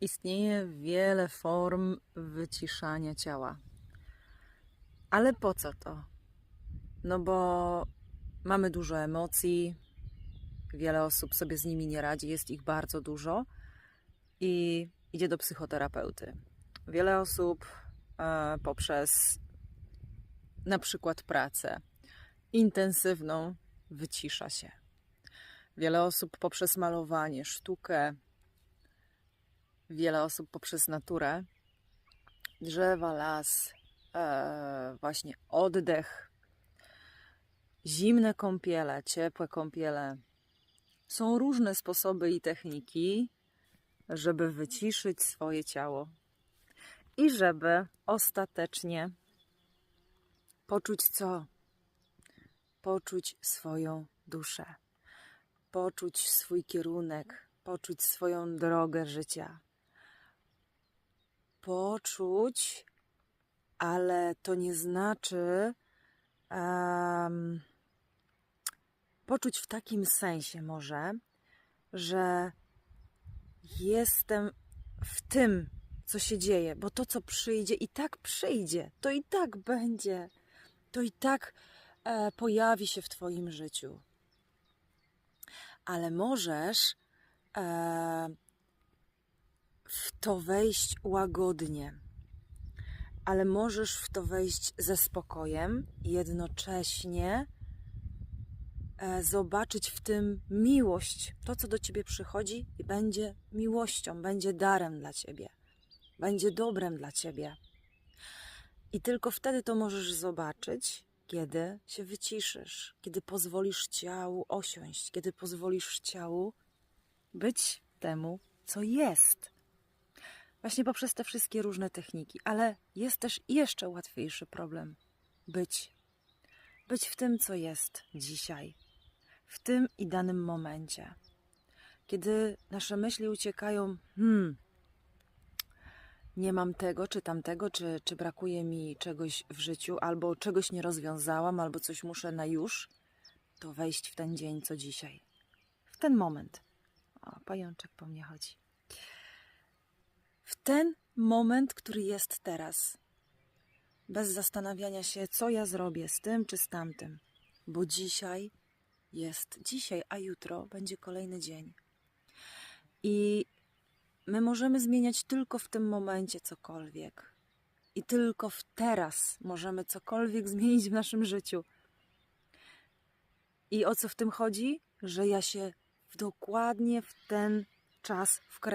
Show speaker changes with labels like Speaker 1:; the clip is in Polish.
Speaker 1: Istnieje wiele form wyciszania ciała. Ale po co to? No bo mamy dużo emocji, wiele osób sobie z nimi nie radzi, jest ich bardzo dużo i idzie do psychoterapeuty. Wiele osób e, poprzez na przykład pracę intensywną wycisza się. Wiele osób poprzez malowanie, sztukę, wiele osób poprzez naturę, drzewa, las, e, właśnie oddech, zimne kąpiele, ciepłe kąpiele. Są różne sposoby i techniki, żeby wyciszyć swoje ciało i żeby ostatecznie poczuć co? Poczuć swoją duszę, poczuć swój kierunek, poczuć swoją drogę życia. Poczuć, ale to nie znaczy em, poczuć w takim sensie może, że jestem w tym, co się dzieje, bo to, co przyjdzie, i tak przyjdzie, to i tak będzie, to i tak e, pojawi się w Twoim życiu. Ale możesz e, to wejść łagodnie, ale możesz w to wejść ze spokojem jednocześnie e, zobaczyć w tym miłość. To, co do ciebie przychodzi, będzie miłością, będzie darem dla ciebie, będzie dobrem dla ciebie. I tylko wtedy to możesz zobaczyć, kiedy się wyciszysz, kiedy pozwolisz ciału osiąść, kiedy pozwolisz ciału być temu, co jest. Właśnie poprzez te wszystkie różne techniki, ale jest też jeszcze łatwiejszy problem być. Być w tym, co jest dzisiaj, w tym i danym momencie. Kiedy nasze myśli uciekają, hmm, nie mam tego, czy tamtego, czy, czy brakuje mi czegoś w życiu, albo czegoś nie rozwiązałam, albo coś muszę na już, to wejść w ten dzień, co dzisiaj. W ten moment. O, pajączek po mnie chodzi. W ten moment, który jest teraz. Bez zastanawiania się, co ja zrobię z tym czy z tamtym. Bo dzisiaj jest dzisiaj, a jutro będzie kolejny dzień. I my możemy zmieniać tylko w tym momencie cokolwiek. I tylko w teraz możemy cokolwiek zmienić w naszym życiu. I o co w tym chodzi? Że ja się dokładnie w ten czas wkręcam.